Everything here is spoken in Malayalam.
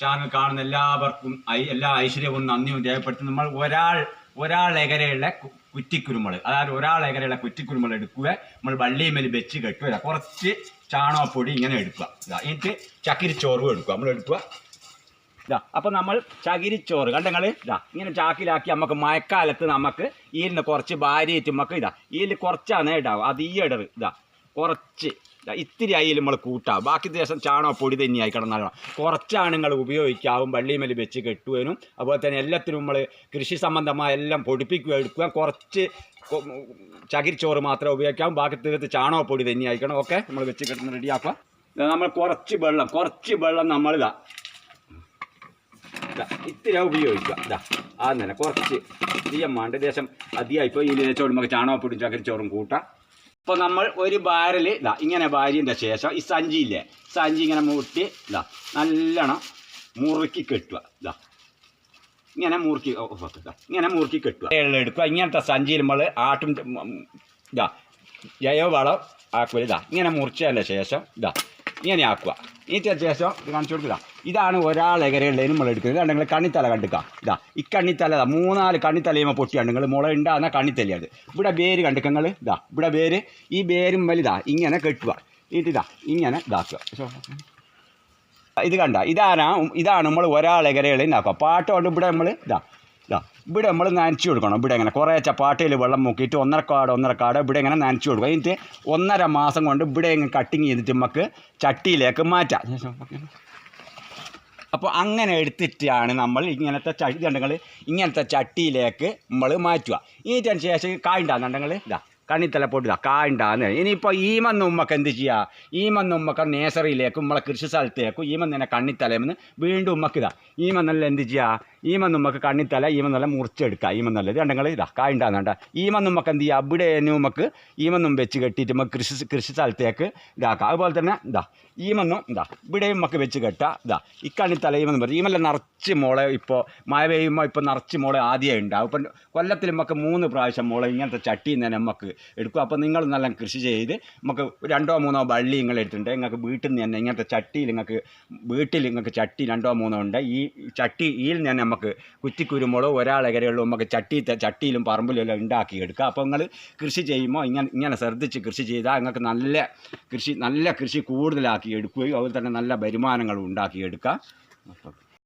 ചാനൽ കാണുന്ന എല്ലാവർക്കും എല്ലാ ഐശ്വര്യവും നന്ദിയും രേഖപ്പെടുത്തി നമ്മൾ ഒരാൾ ഒരാൾ എകരെയുള്ള കു- കുറ്റിക്കുരുമുളക് അതായത് ഒരാൾ എകരെയുള്ള കുറ്റിക്കുരുമുളക് എടുക്കുക. നമ്മൾ വള്ളിമേൽ വെച്ച് കെട്ടുക. കുറച്ച് ചാണകപ്പൊടി ഇങ്ങനെ എടുക്കുക. എന്നിട്ട് ചക്കിരിച്ചോറും എടുക്കുക. നമ്മൾ എടുക്കുക. ഇതാ അപ്പം നമ്മൾ ചകിരിച്ചോറ് കണ്ടങ്ങൾ ഇതാ ഇങ്ങനെ ചാക്കിലാക്കി നമുക്ക് മഴക്കാലത്ത് നമുക്ക് ഈലിന് കുറച്ച് ഭാര്യയായിട്ട് നമുക്ക് ഇതാ ഈൽ കുറച്ചാണ് ഇടാവും അത് ഈ ഇടറ് ഇതാ കുറച്ച് ഇത്തിരി അയിൽ നമ്മൾ കൂട്ടാം. ബാക്കി ദിവസം ചാണോ പൊടി തന്നെ ആയിക്കണം നല്ലോണം കുറച്ചാണ് നിങ്ങൾ ഉപയോഗിക്കാവും വള്ളിമേൽ വെച്ച് കെട്ടുവാനും. അതുപോലെ തന്നെ എല്ലാത്തിനും നമ്മൾ കൃഷി സംബന്ധമായ എല്ലാം പൊടിപ്പിക്കുക എടുക്കുക. കുറച്ച് ചകിരിച്ചോറ് മാത്രമേ ഉപയോഗിക്കാവും. ബാക്കി തീർത്ത് ചാണോ പൊടി തന്നെ ആയിക്കണം ഓക്കെ നമ്മൾ വെച്ച് കെട്ടുന്ന റെഡിയാക്കുക. നമ്മൾ കുറച്ച് വെള്ളം കുറച്ച് വെള്ളം നമ്മളിതാ ഇതാ, ഇത്തിരി ഉപയോഗിക്കുക. ഇതാ ആ തന്നെ കുറച്ച്. അധികം വേണ്ട ദേശം അധികമായിപ്പോൾ ഈ ദേശം നമുക്ക് ചാണകപ്പൊടിയും ചകരിച്ചോറും കൂട്ടാം. ഇപ്പോൾ നമ്മൾ ഒരു ബാരൽ ഇതാ ഇങ്ങനെ ഭാര്യന്റെ ശേഷം ഈ സഞ്ചിയില്ലേ സഞ്ചി ഇങ്ങനെ മുട്ടി ഇതാ നല്ലോണം മുറുക്കി കെട്ടുക ഇതാ. ഇങ്ങനെ മുറുക്കി ഇങ്ങനെ മുറുക്കി കെട്ടുക. എടുക്കുക. ഇങ്ങനത്തെ സഞ്ചിയിൽ നമ്മൾ ആട്ടും ഇതാ ജൈവവളം ആക്കുക ഇതാ ഇങ്ങനെ മുറിച്ചതിന്റെ ശേഷം ഇതാ ഇങ്ങനെ ആക്കുക ഇതിന് ശേഷം കാണിച്ചു കൊടുക്കുക ഇതാണ് ഒരാൾ എകരയുള്ളതിന് നമ്മൾ എടുക്കുന്നത്. ഇതാണ് നിങ്ങൾ കണ്ണിത്തല കണ്ടുക്കാം. ഇതാ ഈ കണ്ണിത്തല മൂന്നാൽ കണ്ണിത്തലയുമ്പോൾ പൊട്ടിയാണ്. നിങ്ങൾ മുള ഉണ്ടാകുന്ന കണ്ണിത്തലയാണ് ഇവിടെ വേര് കണ്ടുക്കുക നിങ്ങൾ. ഇതാ ഇവിടെ വേര്. ഈ വേരും വലുതാ ഇങ്ങനെ കെട്ടുക. ഇതിതാ ഇങ്ങനെ ഇതാക്കുക. ഇത് കണ്ട ഇതാണ് ഇതാണ് നമ്മൾ ഒരാൾ എകരകളെ ഉണ്ടാക്കുക പാട്ട് കൊണ്ട് ഇവിടെ നമ്മൾ ഇതാ ഇതാ ഇവിടെ നമ്മൾ നനച്ചു കൊടുക്കണം. ഇവിടെ ഇങ്ങനെ കുറേ ചപ്പാട്ടയിൽ വെള്ളം മുക്കിയിട്ട് ഒന്നര കാട് ഒന്നര കാട് ഇവിടെ ഇങ്ങനെ നനച്ചു കൊടുക്കുക. എന്നിട്ട് ഒന്നര മാസം കൊണ്ട് ഇവിടെ ഇങ്ങനെ കട്ടിങ് ചെയ്തിട്ട് നമുക്ക് ചട്ടിയിലേക്ക് മാറ്റാം. അപ്പോൾ അങ്ങനെ എടുത്തിട്ടാണ് നമ്മൾ ഇങ്ങനത്തെ ചട്ടി കണ്ടങ്ങൾ ഇങ്ങനത്തെ ചട്ടിയിലേക്ക് നമ്മൾ മാറ്റുക. ഇതിന് ശേഷം കായുണ്ടാകുന്നുണ്ടെങ്കിൽ ഇതാ. കണ്ണിത്തല പൊട്ടിതാ കായുണ്ടാകുന്ന ഇനിയിപ്പോൾ ഈമന്ന് ഉമ്മക്ക് എന്ത് ചെയ്യുക ഈമന്ന് ഉമ്മക്ക് നേസറിയിലേക്കും നമ്മളെ കൃഷി സ്ഥലത്തേക്കും ഈമന്ന് തന്നെ കണ്ണിത്തലമെന്ന് വീണ്ടും ഉമ്മക്ക് ഇതാ. ഈമന്നല്ല എന്ത് ചെയ്യുക ഈമന്ന് ഉമ്മക്ക് കണ്ണിത്തല ഈമന്നല്ല മുറിച്ചെടുക്കുക ഈമന്നല്ല ഇത് കണ്ടെങ്കിൽ ഇതാ കായുണ്ടാകുന്നുണ്ട ഈമന്ന് ഉമ്മക്ക് എന്ത് ചെയ്യുക ഇവിടെ ഉമ്മക്ക് ഈമന്നും വെച്ച് കെട്ടിയിട്ട് നമുക്ക് കൃഷി കൃഷി സ്ഥലത്തേക്ക് ഇതാക്കാം. അതുപോലെ തന്നെ ഇതാ ഈമന്നും ഇതാ ഇവിടെ ഉമ്മക്ക് വെച്ച് കെട്ടുക ഇതാ ഈ കണ്ണിത്തല ഈമെന്ന് പറയും ഈമല്ല നിറച്ച് മോളെ ഇപ്പോൾ മഴ പെയ്യുമ്പോൾ ഇപ്പോൾ നിറച്ച് മോളെ ആദ്യമേ ഉണ്ടാവും. ഇപ്പം കൊല്ലത്തിൽ നമുക്ക് മൂന്ന് പ്രാവശ്യം മോളെ ഇങ്ങനത്തെ ചട്ടിയിൽ നിന്ന് നമുക്ക് എടുക്കും. അപ്പോൾ നിങ്ങൾ നല്ല കൃഷി ചെയ്ത് നമുക്ക് രണ്ടോ മൂന്നോ വള്ളി നിങ്ങൾ എടുത്തിട്ടുണ്ട് നിങ്ങൾക്ക് വീട്ടിൽ നിന്ന് തന്നെ ഇങ്ങനത്തെ ചട്ടിയിൽ നിങ്ങൾക്ക് വീട്ടിൽ നിങ്ങൾക്ക് ചട്ടി രണ്ടോ മൂന്നോ ഉണ്ട്. ഈ ചട്ടിയിൽ നിന്ന് തന്നെ നമുക്ക് കുറ്റിക്കുരുമുളക് ഒരാളെകരെയുള്ളൂ നമുക്ക് ചട്ടി ചട്ടിയിലും പറമ്പിലും എല്ലാം ഉണ്ടാക്കിയെടുക്കുക അപ്പോൾ നിങ്ങൾ കൃഷി ചെയ്യുമ്പോൾ ഇങ്ങനെ ഇങ്ങനെ ശ്രദ്ധിച്ച് കൃഷി ചെയ്താൽ നിങ്ങൾക്ക് നല്ല കൃഷി നല്ല കൃഷി കൂടുതലാക്കി എടുക്കുകയും അതുപോലെ തന്നെ നല്ല വരുമാനങ്ങളും ഉണ്ടാക്കിയെടുക്കാം.